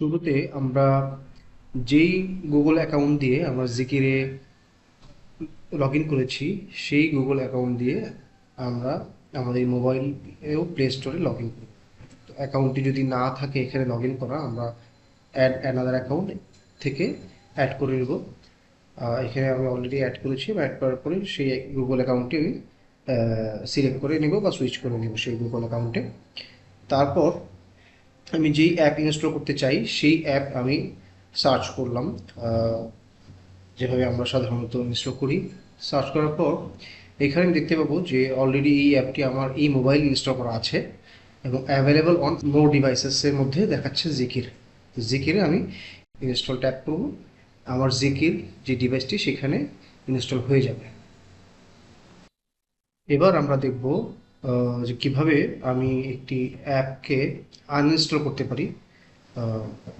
শুরুতে আমরা যেই গুগল অ্যাকাউন্ট দিয়ে আমরা জিকিরে লগ ইন করেছি, সেই গুগল অ্যাকাউন্ট দিয়ে আমরা আমাদের মোবাইলেও প্লে স্টোরে লগ ইন করি। তো অ্যাকাউন্টটি যদি না থাকে এখানে লগ ইন করা, আমরা অ্যাড অ্যানাদার অ্যাকাউন্ট থেকে অ্যাড করে নেব। এখানে আমি অলরেডি অ্যাড করেছি অ্যাড করার পরে সেই গুগল অ্যাকাউন্টটি আমি সিলেক্ট করে নেব বা সুইচ করে নেব সেই গুগল অ্যাকাউন্টে তারপর আমি যেই অ্যাপ ইনস্টল করতে চাই, সেই অ্যাপ আমি সার্চ করলাম। যেভাবে আমরা সাধারণত ইনস্টল করি। সার্চ করার পর এখানে দেখতে পাবো যে অলরেডি এই অ্যাপটি আমার এই মোবাইল ইনস্টল করা আছে এবং অ্যাভেলেবল অন মোর ডিভাইসেসের মধ্যে দেখাচ্ছে জিকির জিকিরে আমি ইনস্টল ট্যাপ করব। আমার জিকির যে ডিভাইসটি সেখানে ইনস্টল হয়ে যাবে। এবার আমরা দেখব যে কীভাবে আমি একটি অ্যাপকে আনইনস্টল করতে পারি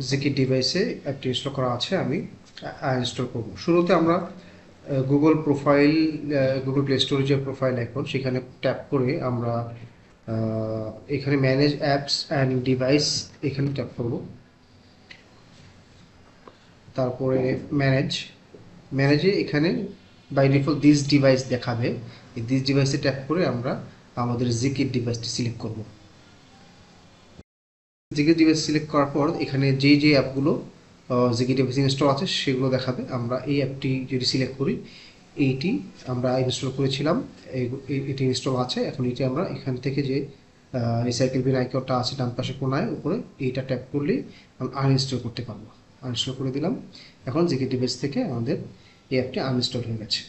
যে কি ডিভাইসে অ্যাপটি ইনস্টল করা আছে আমি আনইনস্টল করব। শুরুতে আমরা গুগল প্রোফাইল গুগল প্লে স্টোরে যে প্রোফাইল আইকন সেখানে ট্যাপ করে আমরা এখানে ম্যানেজ অ্যাপস অ্যান্ড ডিভাইস এখানে ট্যাপ করব। তারপরে ম্যানেজ ম্যানেজে এখানে বাই ডিফল্ট দিস ডিভাইস দেখাবে। এই দিস ডিভাইসে ট্যাপ করে আমরা আমাদের জিকির ডিভাইসটি সিলেক্ট করব। জিকির ডিভাইস সিলেক্ট করার পর এখানে যেই যে অ্যাপগুলো জিকির ডিভাইস ইনস্টল আছে সেগুলো দেখাবে। আমরা এই অ্যাপটি যদি সিলেক্ট করি, এইটি আমরা ইনস্টল করেছিলাম। এটি ইনস্টল আছে। এখন এটি আমরা এখান থেকে যে রিসাইকেল বিন আইকনটা আছে ডান পাশে কোনায়, উপরে এইটা ট্যাপ করলে আমরা আনইনস্টল করতে পারব। আনইনস্টল করে দিলাম। এখন জিকির ডিভাইস থেকে আমাদের এই অ্যাপটি আনইনস্টল হয়ে গেছে।